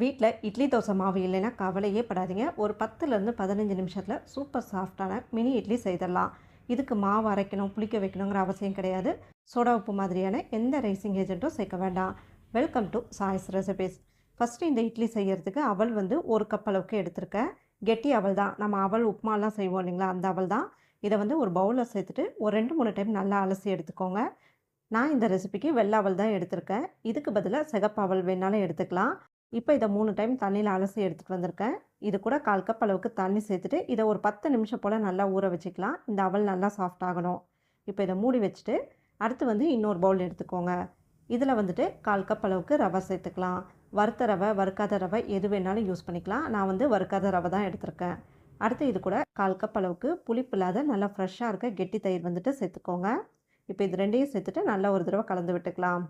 வீட்டில் இட்லி தோசை மாவு இல்லைன்னா கவலையே படாதீங்க. ஒரு பத்துலேருந்து பதினஞ்சு நிமிஷத்தில் சூப்பர் சாஃப்டான மினி இட்லி செய்திடலாம் இதுக்கு மாவு அரைக்கணும் புளிக்க வைக்கணுங்கிற அவசியம் கிடையாது. சோடா உப்பு மாதிரியான எந்த ரைசிங் ஏஜென்ட்டும் சேர்க்க வேண்டாம். Welcome to choice recipes first இந்த இட்லி செய்யறதுக்கு அவள் வந்து ஒரு கப் அளவுக்கு எடுத்திருக்கேன். கெட்டி அவள் தான். நம்ம அவள் உப்புமாலாம் செய்வோம் இல்லைங்களா? அந்த அவள் தான். இதை வந்து ஒரு பவுலில் சேர்த்துட்டு ஒரு ரெண்டு மூணு டைம் நல்லா அலசி எடுத்துக்கோங்க. நான் இந்த ரெசிபிக்கு வெள்ளை அவள் தான் எடுத்திருக்கேன். இதுக்கு பதிலாக சிகப்பாவல் வேணாலும் எடுத்துக்கலாம். இப்போ இதை மூணு டைம் தண்ணியில் அலசி எடுத்துகிட்டு வந்திருக்கேன். இது கூட கால் கப் அளவுக்கு தண்ணி சேர்த்துட்டு இதை ஒரு பத்து நிமிஷம் போல் நல்லா ஊற வச்சுக்கலாம். இந்த அவல் நல்லா சாஃப்ட் ஆகணும். இப்போ இதை மூடி வச்சுட்டு அடுத்து வந்து இன்னொரு பவுல் எடுத்துக்கோங்க. இதில் வந்துட்டு கால் கப் அளவுக்கு ரவை சேர்த்துக்கலாம். வறுத்த ரவை வறுக்காத ரவை எது வேணாலும் யூஸ் பண்ணிக்கலாம். நான் வந்து வறுக்காத ரவை தான் எடுத்திருக்கேன். அடுத்து இது கூட கால் கப் அளவுக்கு புளிப்பு இல்லாத நல்லா ஃப்ரெஷ்ஷாக இருக்க கெட்டி தயிர் வந்துட்டு சேர்த்துக்கோங்க. இப்போ இது ரெண்டையும் சேர்த்துட்டு நல்லா ஒரு தடவை கலந்து விட்டுக்கலாம்.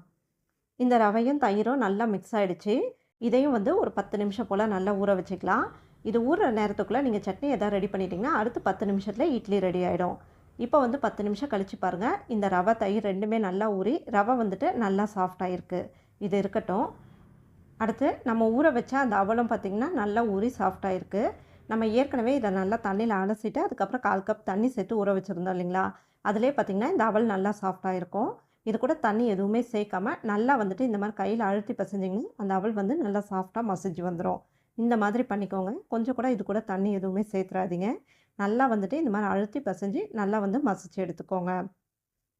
இந்த ரவையும் தயிரும் நல்லா மிக்ஸ் ஆகிடுச்சு இதையும் வந்து ஒரு பத்து நிமிஷம் போல் நல்லா ஊற வச்சுக்கலாம். இது ஊறுற நேரத்துக்குள்ளே நீங்கள் சட்னி எதாவது ரெடி பண்ணிட்டீங்கன்னா அடுத்து பத்து நிமிஷத்தில் இட்லி ரெடி ஆகிடும் இப்போ வந்து பத்து நிமிஷம் கழித்து பாருங்கள் இந்த ரவை தயிர் ரெண்டுமே நல்லா ஊறி ரவை வந்துட்டு நல்லா சாஃப்டாக இருக்குது இது இருக்கட்டும். அடுத்து நம்ம ஊற வச்ச அந்த அவலம் பார்த்திங்கன்னா நல்லா ஊறி சாஃப்டாக இருக்குது நம்ம ஏற்கனவே இதை நல்லா தண்ணியில் அலசிட்டு அதுக்கப்புறம் கால் கப் தண்ணி சேர்த்து ஊற வச்சுருந்தோம் இல்லைங்களா? அதிலே பார்த்திங்கன்னா இந்த அவல் நல்லா சாஃப்டாக இருக்கும் இது கூட தண்ணி எதுவுமே சேர்க்காம நல்லா வந்துட்டு இந்த மாதிரி கையில் அழுத்தி பசைஞ்சிங்கன்னா அந்த அவள் வந்து நல்லா சாஃப்டாக மசிஞ்சு வந்துடும் இந்த மாதிரி பண்ணிக்கோங்க. கொஞ்சம் கூட இது கூட தண்ணி எதுவுமே சேர்த்துறாதீங்க. நல்லா வந்துட்டு இந்த மாதிரி அழுத்தி பசைஞ்சு நல்லா வந்து மசிச்சு எடுத்துக்கோங்க.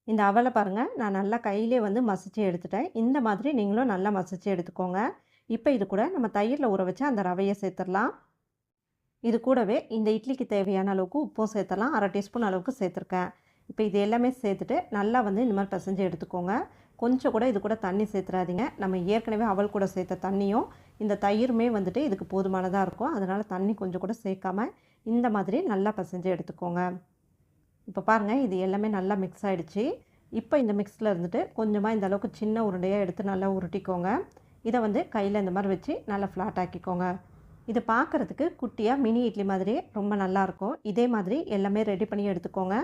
இந்த அவலை பாருங்கள் நான் நல்லா கையிலே வந்து மசிச்சு எடுத்துட்டேன். இந்த மாதிரி நீங்களும் நல்லா மசிச்சு எடுத்துக்கோங்க. இப்போ இது கூட நம்ம தயிரில் ஊற வச்சு அந்த ரவையை சேர்த்துடலாம். இது கூடவே இந்த இட்லிக்கு தேவையான அளவுக்கு உப்பும் சேர்த்தலாம் அரை டீஸ்பூன் அளவுக்கு சேர்த்துருக்கேன். இப்போ இது எல்லாமே சேர்த்துட்டு நல்லா வந்து இந்த மாதிரி பிசைஞ்சு எடுத்துக்கோங்க. கொஞ்சம் கூட இது கூட தண்ணி சேர்த்துறாதீங்க. நம்ம ஏற்கனவே அவள் கூட சேர்த்த தண்ணியும் இந்த தயிருமே வந்துட்டு இதுக்கு போதுமானதாக இருக்கும். அதனால் தண்ணி கொஞ்சம் கூட சேர்க்காம இந்த மாதிரி நல்லா பிசைஞ்சு எடுத்துக்கோங்க. இப்போ பாருங்கள் இது எல்லாமே நல்லா மிக்ஸ் ஆகிடுச்சு இப்போ இந்த மிக்ஸில் இருந்துட்டு கொஞ்சமாக இந்த அளவுக்கு சின்ன உருண்டையாக எடுத்து நல்லா உருட்டிக்கோங்க. இதை வந்து கையில் இந்த மாதிரி வச்சு நல்லா ஃப்ளாட் ஆக்கிக்கோங்க. இது பார்க்குறதுக்கு குட்டியாக மினி இட்லி மாதிரி ரொம்ப நல்லாயிருக்கும் இதே மாதிரி எல்லாமே ரெடி பண்ணி எடுத்துக்கோங்க.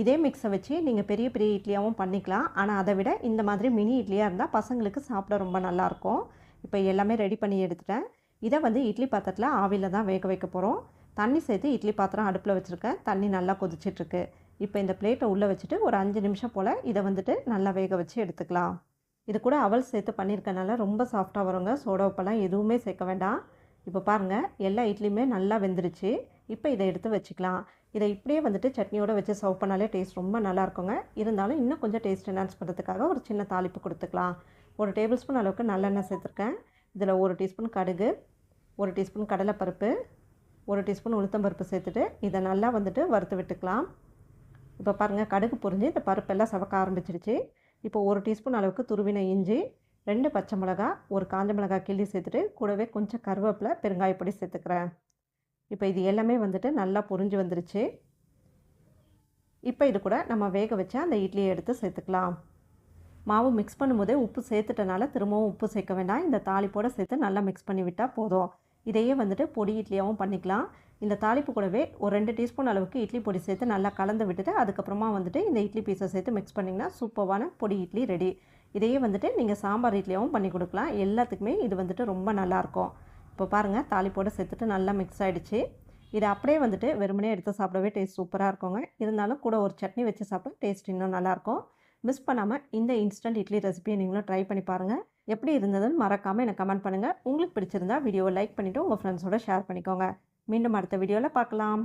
இதே மிக்ஸை வச்சு நீங்கள் பெரிய பெரிய இட்லியாகவும் பண்ணிக்கலாம். ஆனால் அதை விட இந்த மாதிரி மினி இட்லியாக இருந்தால் பசங்களுக்கு சாப்பிட ரொம்ப நல்லாயிருக்கும். இப்போ எல்லாமே ரெடி பண்ணி எடுத்துட்டேன். இதை வந்து இட்லி பாத்திரத்தில் ஆவியில் தான் வேக வைக்க போகிறோம் தண்ணி சேர்த்து இட்லி பாத்திரம் அடுப்பில் வச்சுருக்கேன். தண்ணி நல்லா கொதிச்சிட்ருக்கு. இப்போ இந்த பிளேட்டை உள்ளே வச்சுட்டு ஒரு அஞ்சு நிமிஷம் போல் இதை வந்துட்டு நல்லா வேக வச்சு எடுத்துக்கலாம். இது கூட அவல் சேர்த்து பண்ணியிருக்கனால ரொம்ப சாஃப்டாக வருங்க. சோடா உப்பெல்லாம் எதுவுமே சேர்க்க வேண்டாம். இப்போ பாருங்கள் எல்லா இட்லியுமே நல்லா வெந்துருச்சு. இப்போ இதை எடுத்து வச்சுக்கலாம். இதை இப்படியே வந்துட்டு சட்னியோடு வச்சு சர்வ் பண்ணாலே டேஸ்ட் ரொம்ப நல்லா இருக்குங்க. இருந்தாலும் இன்னும் கொஞ்சம் டேஸ்ட் என்ஹான்ஸ் பண்ணுறதுக்காக ஒரு சின்ன தாளிப்பு கொடுத்துக்கலாம். ஒரு டேபிள் ஸ்பூன் அளவுக்கு நல்லெண்ணெய் சேர்த்துருக்கேன். இதில் ஒரு டீஸ்பூன் கடுகு ஒரு டீஸ்பூன் கடலைப்பருப்பு ஒரு டீஸ்பூன் உளுத்தம்பருப்பு சேர்த்துட்டு இதை நல்லா வந்துட்டு வறுத்து விட்டுக்கலாம். இப்போ பாருங்கள் கடுகு பொரிஞ்சு இந்த பருப்பெல்லாம் சவக்க ஆரம்பிச்சிருச்சு. இப்போ ஒரு டீஸ்பூன் அளவுக்கு துருவின இஞ்சி ரெண்டு பச்சை மிளகா ஒரு காஞ்ச மிளகா கிள்ளி சேர்த்துட்டு கூடவே கொஞ்சம் கருவேப்பிலை பெருங்காயப்பொடி சேர்த்துக்கிறேன். இப்போ இது எல்லாமே வந்துட்டு நல்லா பொரிஞ்சு வந்துருச்சு. இப்போ இது கூட நம்ம வேக வச்ச அந்த இட்லியை எடுத்து சேர்த்துக்கலாம். மாவு மிக்ஸ் பண்ணும்போதே உப்பு சேர்த்துட்டனால திரும்பவும் உப்பு சேர்க்க வேண்டாம். இந்த தாளிப்போடு சேர்த்து நல்லா மிக்ஸ் பண்ணி விட்டால் போதும். இதையே வந்துட்டு பொடி இட்லியாகவும் பண்ணிக்கலாம். இந்த தாளிப்பு கூடவே ஒரு ரெண்டு டீஸ்பூன் அளவுக்கு இட்லி பொடி சேர்த்து நல்லா கலந்து விட்டுட்டு அதுக்கப்புறமா வந்துட்டு இந்த இட்லி பீஸை சேர்த்து மிக்ஸ் பண்ணிங்கன்னா சூப்பரான பொடி இட்லி ரெடி. இதையே வந்துட்டு நீங்கள் சாம்பார் இட்லியாகவும் பண்ணி கொடுக்கலாம். எல்லாத்துக்குமே இது வந்துட்டு ரொம்ப நல்லாயிருக்கும் இப்போ பாருங்கள் தாளிப்போடு சேர்த்துட்டு நல்லா மிக்ஸ் ஆகிடுச்சு இதை அப்படியே வந்துட்டு வெறுமனே எடுத்து சாப்பிடவே டேஸ்ட் சூப்பராக இருக்குங்க. இருந்தாலும் கூட ஒரு சட்னி வச்சு சாப்பிட டேஸ்ட் இன்னும் நல்லாயிருக்கும் மிஸ் பண்ணாமல் இந்த இன்ஸ்டன்ட் இட்லி ரெசிபியை நீங்களும் ட்ரை பண்ணி பாருங்கள் எப்படி இருந்ததுன்னு மறக்காமல் எனக்கு கமெண்ட் பண்ணுங்கள் உங்களுக்கு பிடிச்சிருந்தா வீடியோவை லைக் பண்ணிவிட்டு உங்கள் ஃப்ரெண்ட்ஸோட ஷேர் பண்ணிக்கோங்க. மீண்டும் அடுத்த வீடியோவில் பார்க்கலாம்.